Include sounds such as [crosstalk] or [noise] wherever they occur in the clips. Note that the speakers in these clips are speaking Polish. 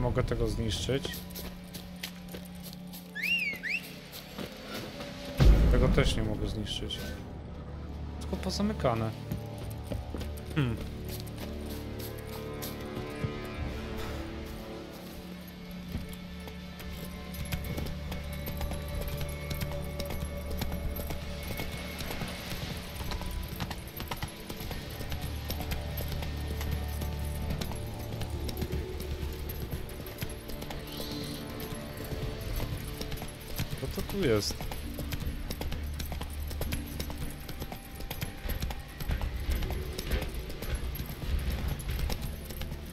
mogę tego zniszczyć. Tego też nie mogę zniszczyć. Tylko pozamykane. Hmm. Jest?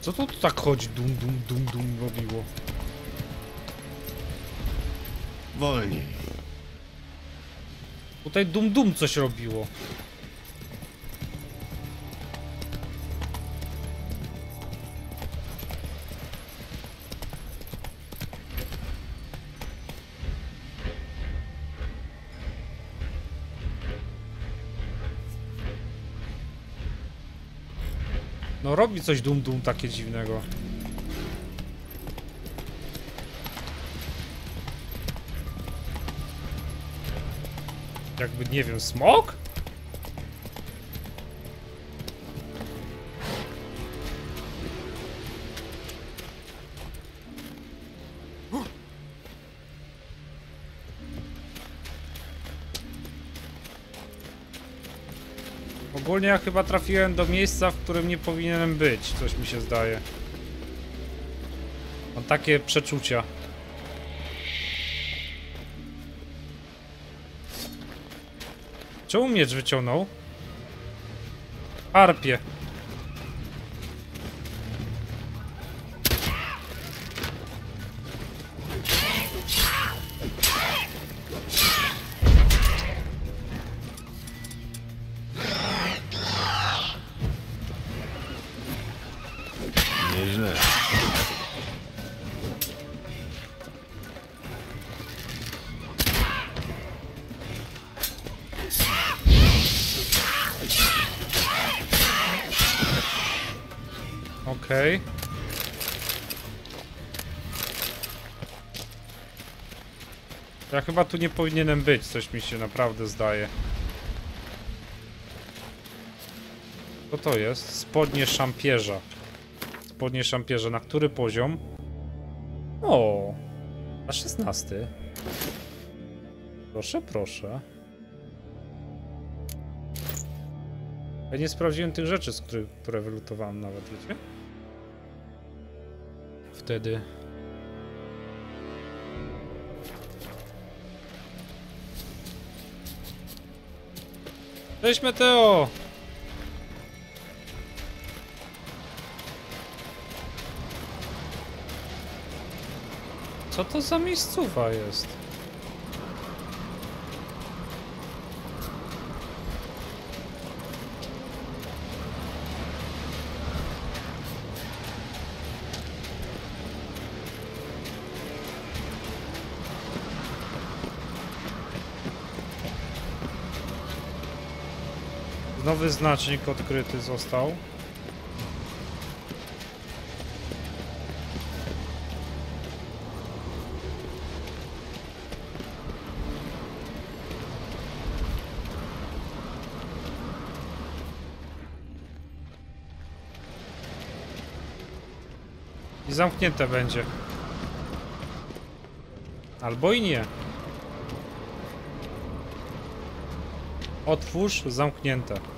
Co to tu tak chodzi? Dum, dum, dum, dum robiło. Wolniej. Tutaj dum, dum coś robiło. Robi coś dum dum takie dziwnego. Jakby, nie wiem, smok? Ogólnie ja chyba trafiłem do miejsca, w którym nie powinienem być, coś mi się zdaje. Mam takie przeczucia. Czemu miecz wyciągnął? Harpie. Okej. Ja chyba tu nie powinienem być, coś mi się naprawdę zdaje. Co to jest? Spodnie szampierza. Spodnie szampierza. Na który poziom? O, na 16. Proszę, proszę. Ja nie sprawdziłem tych rzeczy, z których, które wylutowałem nawet, wiecie? Wtedy. Cześć Meteo! Co to za miejscowa jest? Nowy znacznik odkryty został. I zamknięte będzie. Albo i nie. Otwórz, zamknięte.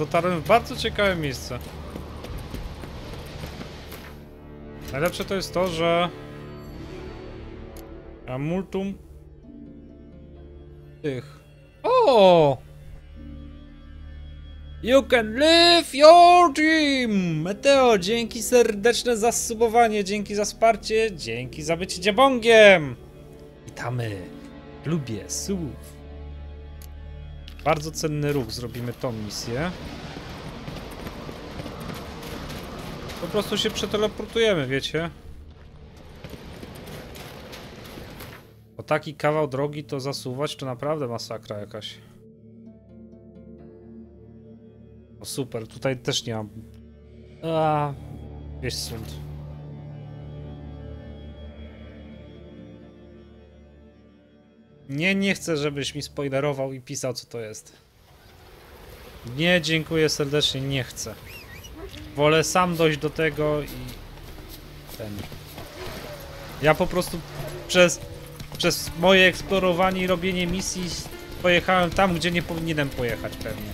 dotarłem w bardzo ciekawe miejsce. Najlepsze to jest to, że... Ja multum... Tych... O! You can live your dream! Meteo, dzięki serdeczne za subowanie, dzięki za wsparcie, dzięki za bycie dziabongiem! Witamy! Lubię słów. Bardzo cenny ruch, zrobimy tą misję. Po prostu się przeteleportujemy, wiecie? O taki kawał drogi to zasuwać to naprawdę masakra jakaś. O super, tutaj też nie mam. A, wieś sąd. Nie, nie chcę, żebyś mi spoilerował i pisał, co to jest. Nie, dziękuję serdecznie, nie chcę. Wolę sam dojść do tego i ten. Ja po prostu przez, przez moje eksplorowanie i robienie misji pojechałem tam, gdzie nie powinienem pojechać pewnie.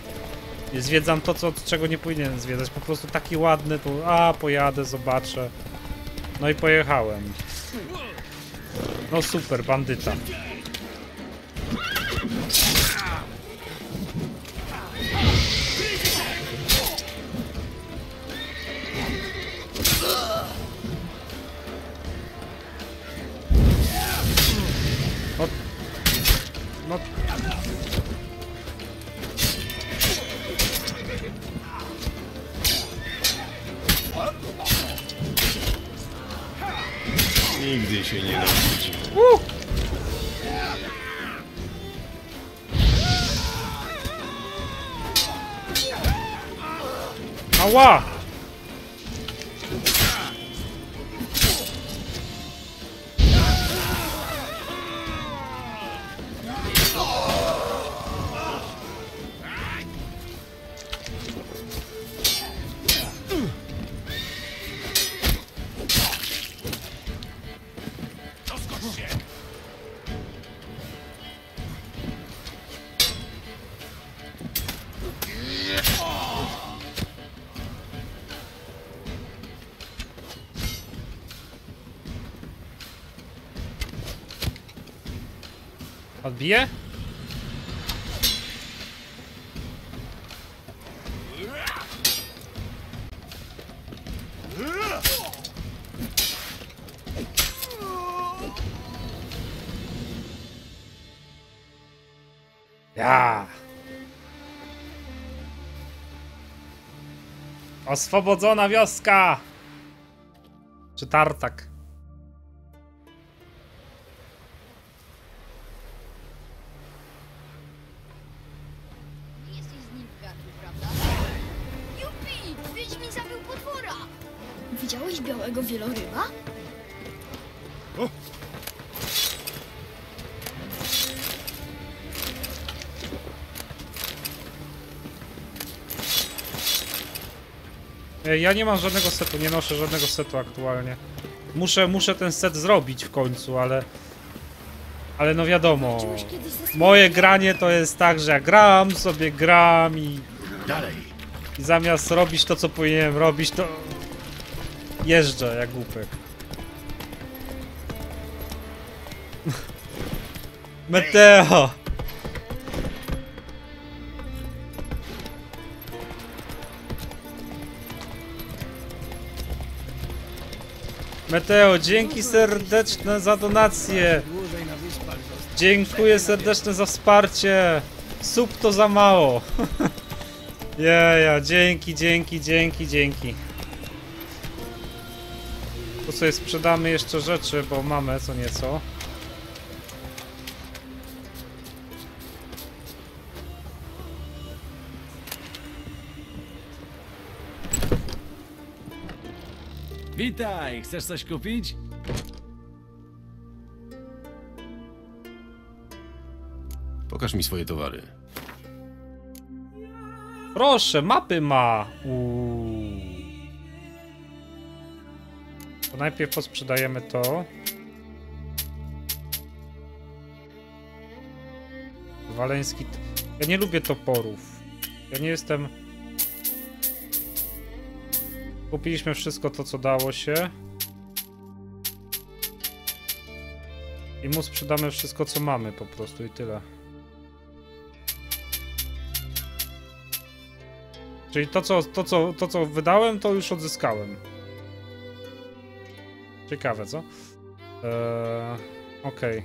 I zwiedzam to, co, czego nie powinienem zwiedzać. Po prostu taki ładny, tu, a pojadę, zobaczę. No i pojechałem. No super, bandyta. No Nigdy się nie nauczycie. Ała! Odbije? Ja. Oswobodzona wioska! Czy tartak? Widziałeś białego wieloryba? Ej, Ja nie mam żadnego setu, nie noszę żadnego setu aktualnie. Muszę, muszę ten set zrobić w końcu, ale... Ale no wiadomo, moje granie to jest tak, że ja gram sobie, gram i, Dalej. i zamiast robić to, co powinienem robić, to jeżdżę jak głupek. [laughs] Meteo! Meteo, dzięki serdeczne za donację. Dziękuję serdeczne za wsparcie. Sub to za mało. [laughs] Jeja, dzięki, dzięki, dzięki, dzięki. Sobie sprzedamy jeszcze rzeczy, bo mamy co nieco. Witaj, chcesz coś kupić? Pokaż mi swoje towary. Proszę, mapy ma. Uuu. To najpierw posprzedajemy to. Waleński. Ja nie lubię toporów. Ja nie jestem. Kupiliśmy wszystko to, co dało się. I mu sprzedamy wszystko, co mamy po prostu i tyle. Czyli to co, to, co, to, co wydałem, to już odzyskałem. Ciekawe, co? Eee, Okej.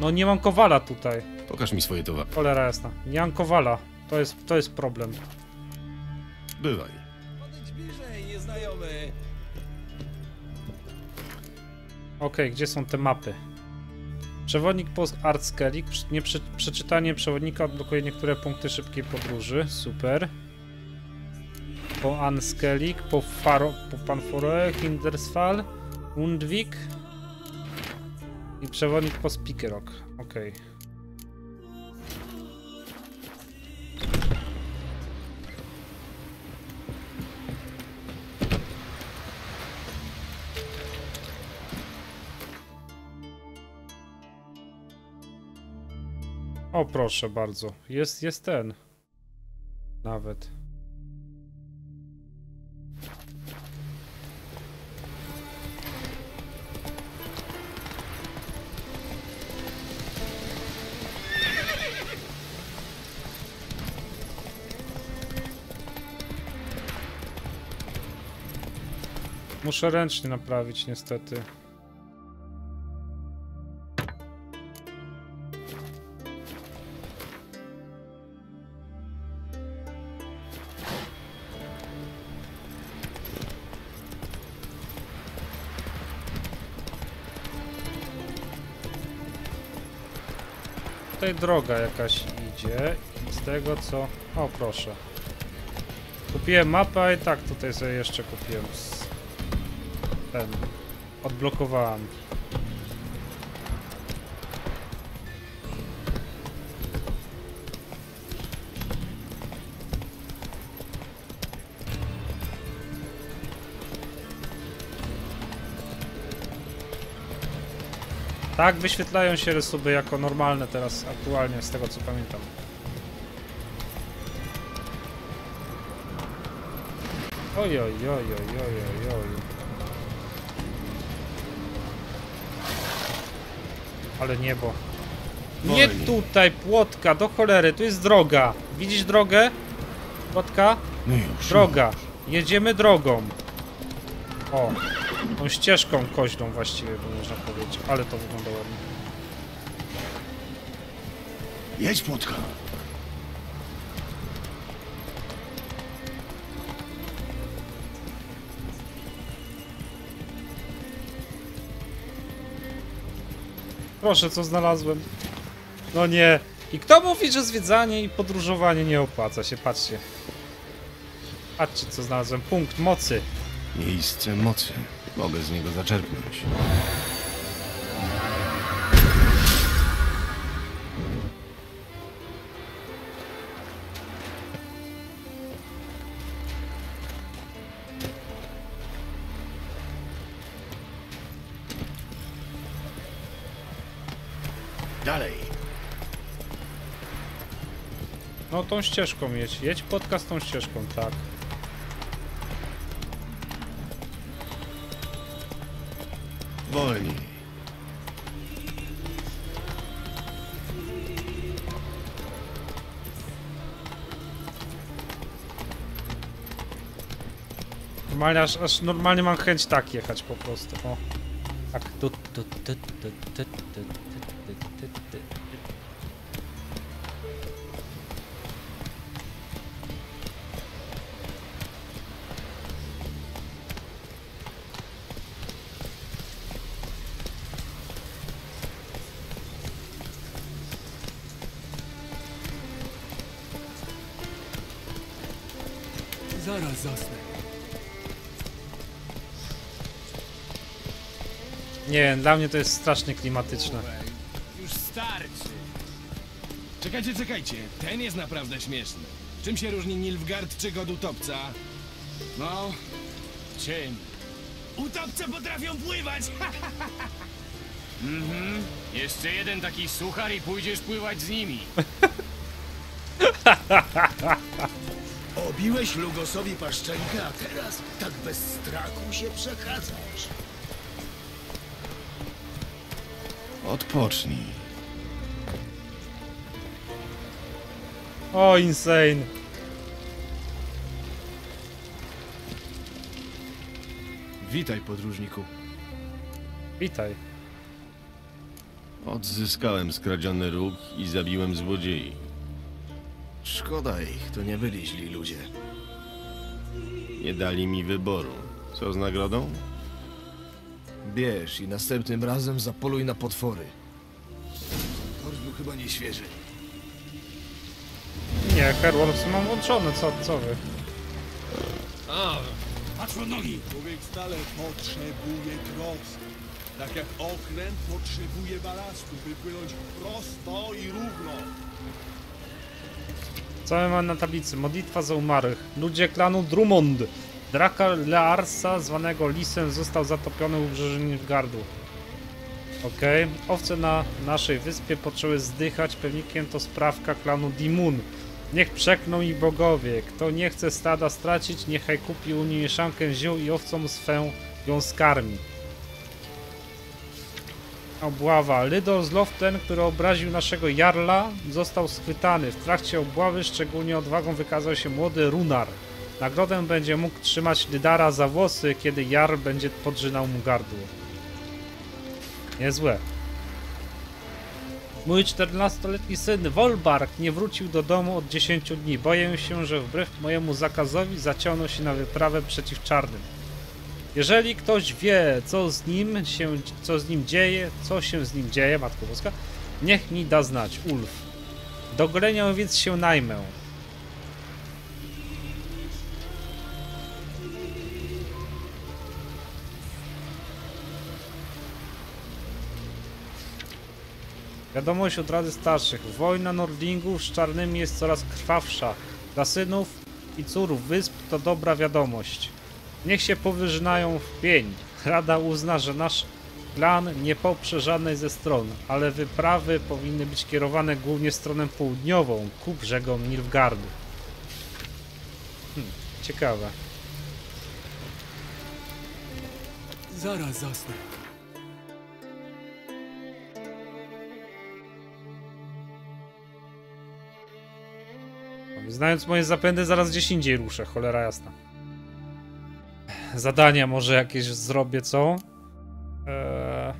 No nie mam kowala tutaj. Pokaż mi swoje towary. Cholera jasna. Nie mam kowala. To jest, to jest problem. Bywaj. Podejdź bliżej, nieznajomy. Okej, gdzie są te mapy? Przewodnik po Artskellig. Nie prze, przeczytanie przewodnika odblokuje niektóre punkty szybkiej podróży. Super. Po Anskellig, po, Faro, po Panforoe, Hindersfall, Undvik i przewodnik po Spikerok. Okej. O, proszę bardzo. Jest, jest ten. Nawet. Muszę ręcznie naprawić niestety. Tutaj droga jakaś idzie i z tego co... O proszę. Kupiłem mapę, i tak tutaj sobie jeszcze kupiłem. Ten... Odblokowałem. Tak, wyświetlają się rysuby jako normalne teraz, aktualnie, z tego co pamiętam. Oj, oj, oj, oj, oj, oj, oj. Ale niebo. Nie tutaj, płotka, do cholery, tu jest droga. Widzisz drogę? Płotka? Droga. Jedziemy drogą. O, tą ścieżką koźną właściwie, by można powiedzieć. Ale to wygląda ładnie. Jedź, płotka. Proszę, co znalazłem? No nie. I kto mówi, że zwiedzanie i podróżowanie nie opłaca się? Patrzcie. Patrzcie, co znalazłem. Punkt mocy. Miejsce mocy. Mogę z niego zaczerpnąć. Tą ścieżką jedź. Jedź podcast tą ścieżką, tak. Wolniej. Normalnie, aż, aż normalnie mam chęć tak jechać po prostu. O. Tak. Tu, tu, tu, dla mnie to jest strasznie klimatyczne. Już starczy. Czekajcie, czekajcie. Ten jest naprawdę śmieszny. Czym się różni Nilfgaard czy god utopca? No, czym? Utopce potrafią pływać! [laughs] mhm. Jeszcze jeden taki suchar i pójdziesz pływać z nimi. [laughs] Obiłeś Lugosowi paszczenkę, a teraz tak bez strachu się przechadzasz. Odpocznij. O, insane. Witaj, podróżniku. Witaj. Odzyskałem skradziony róg i zabiłem złodziei. Szkoda ich, to nie byli źli ludzie. Nie dali mi wyboru. Co z nagrodą? Bierz i następnym razem zapoluj na potwory. Torch był chyba nieświeży. Nie, Herwolfs mam włączone, co, co wy? Patrz pod nogi! Człowiek stale potrzebuje trosk. Tak jak okręt potrzebuje balastu, by płynąć prosto i równo. Co my mamy na tablicy? Modlitwa za umarłych. Ludzie klanu Drummond. Draka Learsa, zwanego Lisem, został zatopiony u brzeży Nilfgaardu. Okej. Owce na naszej wyspie poczęły zdychać. Pewnikiem to sprawka klanu Dimun. Niech przekną i bogowie. Kto nie chce stada stracić, niechaj kupi u niej mieszankę ziół i owcom swę ją skarmi. Obława. Lydor z Loften, który obraził naszego Jarla, został schwytany. W trakcie obławy szczególnie odwagą wykazał się młody Runar. Nagrodę będzie mógł trzymać Lydara za włosy, kiedy Jarl będzie podrzynał mu gardło. Niezłe. Mój 14-letni syn Wolbark nie wrócił do domu od 10 dni. Boję się, że wbrew mojemu zakazowi zaciągnął się na wyprawę przeciw czarnym. Jeżeli ktoś wie, co z nim się, co z nim dzieje, co się z nim dzieje, Matko Boska, niech mi da znać, Ulf. Do golenia więc się najmę. Wiadomość od Rady Starszych. Wojna Nordlingów z czarnymi jest coraz krwawsza. Dla synów i cór wysp to dobra wiadomość. Niech się powyżynają w pień. Rada uzna, że nasz klan nie poprze żadnej ze stron, ale wyprawy powinny być kierowane głównie stronę południową, ku brzegom Nilfgaardu. Hmm, ciekawe. Zaraz zasnę. Znając moje zapędy, zaraz gdzieś indziej ruszę, cholera jasna. Zadania może jakieś zrobię, co? Eee...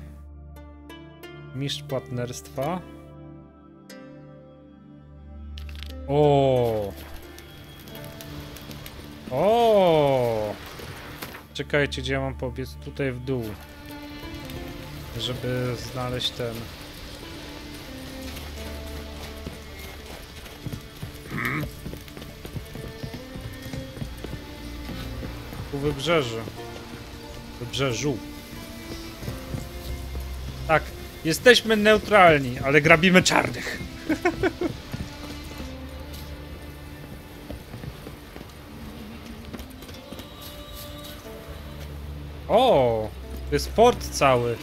Mistrz płatnerstwa. O. O. Czekajcie, gdzie ja mam pobiec? Tutaj w dół. Żeby znaleźć ten. Wybrzeży. Wybrzeżu. Tak, jesteśmy neutralni, ale grabimy czarnych. [laughs] o, to jest port cały.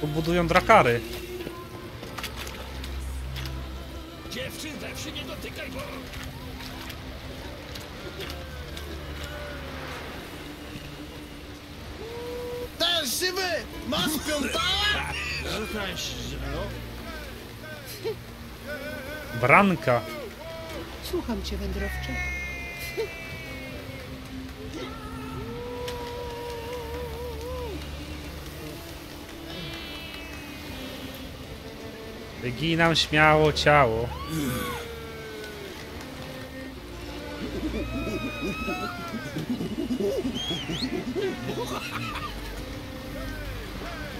Tu budują drakary. Dziewczyn, we wsi nie dotykaj, bo... Żywy! Masz piątała? Branka. Słucham cię, wędrowcze. Wyginam śmiało ciało.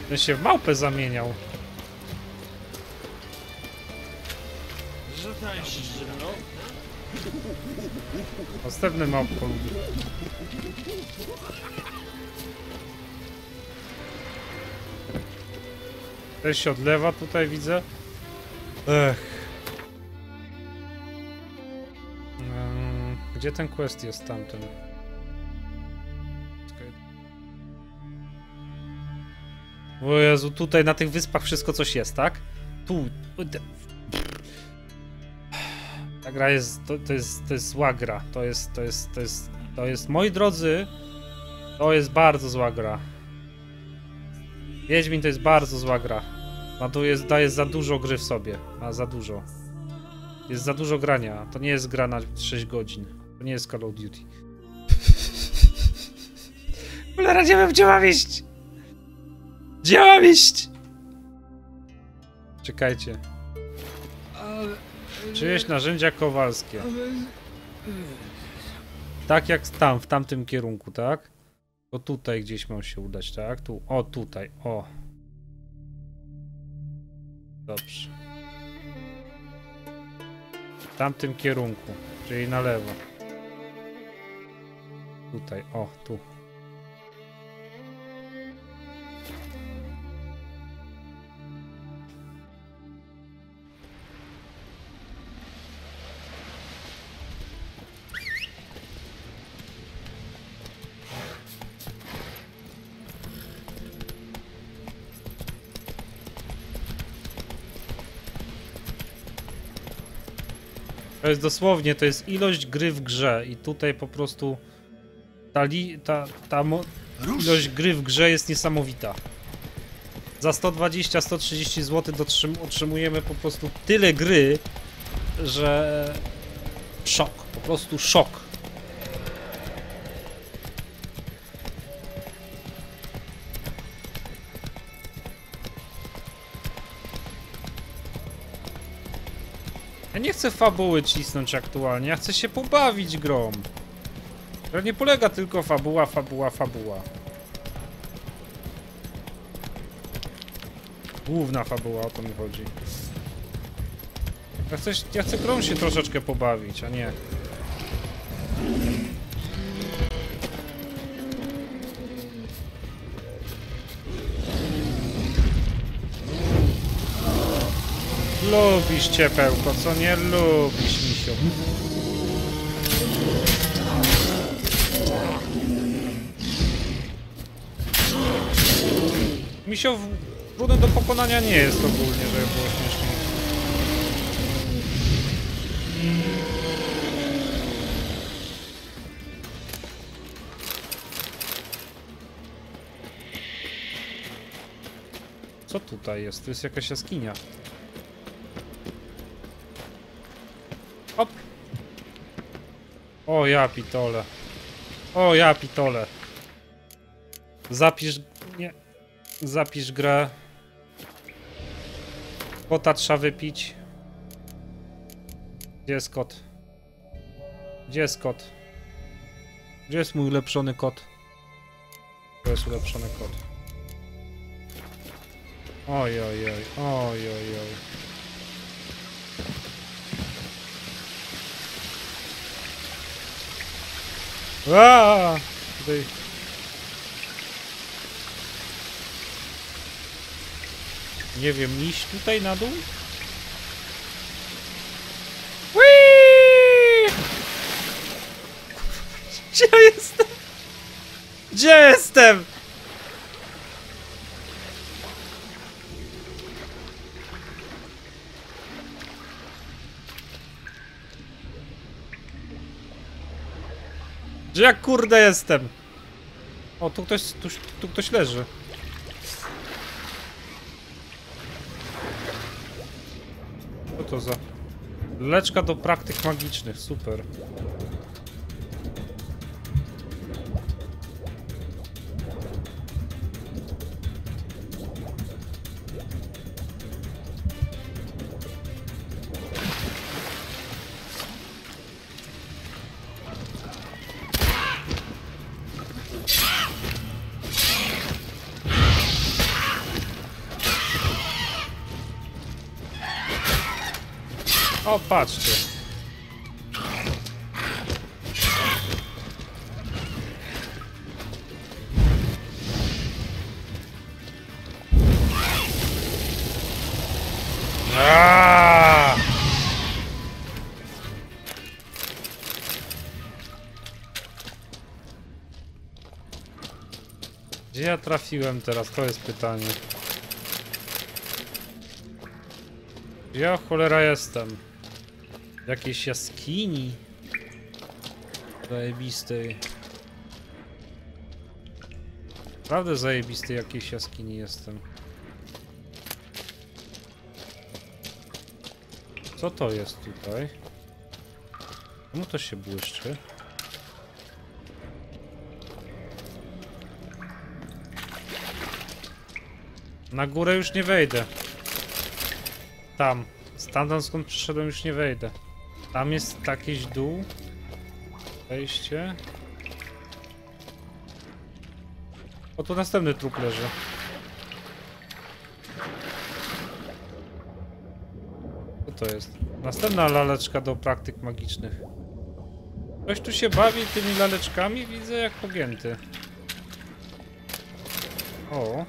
Ten się w małpę zamieniał. Następny małpko lubi. Też się odlewa tutaj widzę. Ech. Gdzie ten quest jest tamten? O Jezu, tutaj na tych wyspach wszystko coś jest, tak? Tu. Ta gra jest. To, to jest. To jest zła gra. To jest. To jest. To jest. To jest. Moi drodzy. To jest bardzo zła gra. Wiedźmin to jest bardzo zła gra. Ma tu jest, daje za dużo gry w sobie. Ma za dużo. Jest za dużo grania. To nie jest gra na 6 godzin. To nie jest Call of Duty. [laughs] Cholera, nie wiem, gdzie mam iść! Gdzie mam iść? Czekajcie. Czyjeś narzędzia kowalskie. Tak jak tam, w tamtym kierunku, tak? To tutaj gdzieś mam się udać, tak? Tu, o tutaj, o. Dobrze. W tamtym kierunku, czyli na lewo. Tutaj, o, tu. To jest dosłownie, to jest ilość gry w grze i tutaj po prostu ta, li, ta, ta ilość gry w grze jest niesamowita. Za 120-130 zł otrzymujemy po prostu tyle gry, że szok, po prostu szok. Chcę fabuły cisnąć aktualnie, ja chcę się pobawić grą. To nie polega tylko fabuła, fabuła, fabuła. Główna fabuła, o to mi chodzi. Ja chcę, ja chcę grą się troszeczkę pobawić, a nie... Lubisz ciepełko, co nie lubisz, misiu. Misio trudny do pokonania nie jest ogólnie, żeby było śmiesznie. Co tutaj jest? Tu jest jakaś jaskinia. Hop. O ja pitole. O ja pitole. Zapisz... Nie. Zapisz grę. Kota trzeba wypić. Gdzie jest kot? Gdzie jest kot? Gdzie jest mój ulepszony kot? To jest ulepszony kot. Oj, oj, oj, oj, oj, oj. Tutaj... Nie wiem, iść tutaj na dół? Gdzie jestem? Gdzie jestem? Gdzie ja kurde jestem? O, tu ktoś, tu, tu ktoś leży. Co to za... Leczka do praktyk magicznych, super. O, patrzcie. Gdzie ja trafiłem teraz? To jest pytanie. Ja cholera jestem? W jakiejś jaskini? Zajebistej. Naprawdę zajebistej jakiejś jaskini jestem. Co to jest tutaj? Czemu to się błyszczy? Na górę już nie wejdę. Tam. Stamtąd skąd przyszedłem już nie wejdę. Tam jest jakiś dół. Wejście. O, tu następny trup leży. Co to jest? Następna laleczka do praktyk magicznych. Ktoś tu się bawi tymi laleczkami? Widzę jak pogięty. O.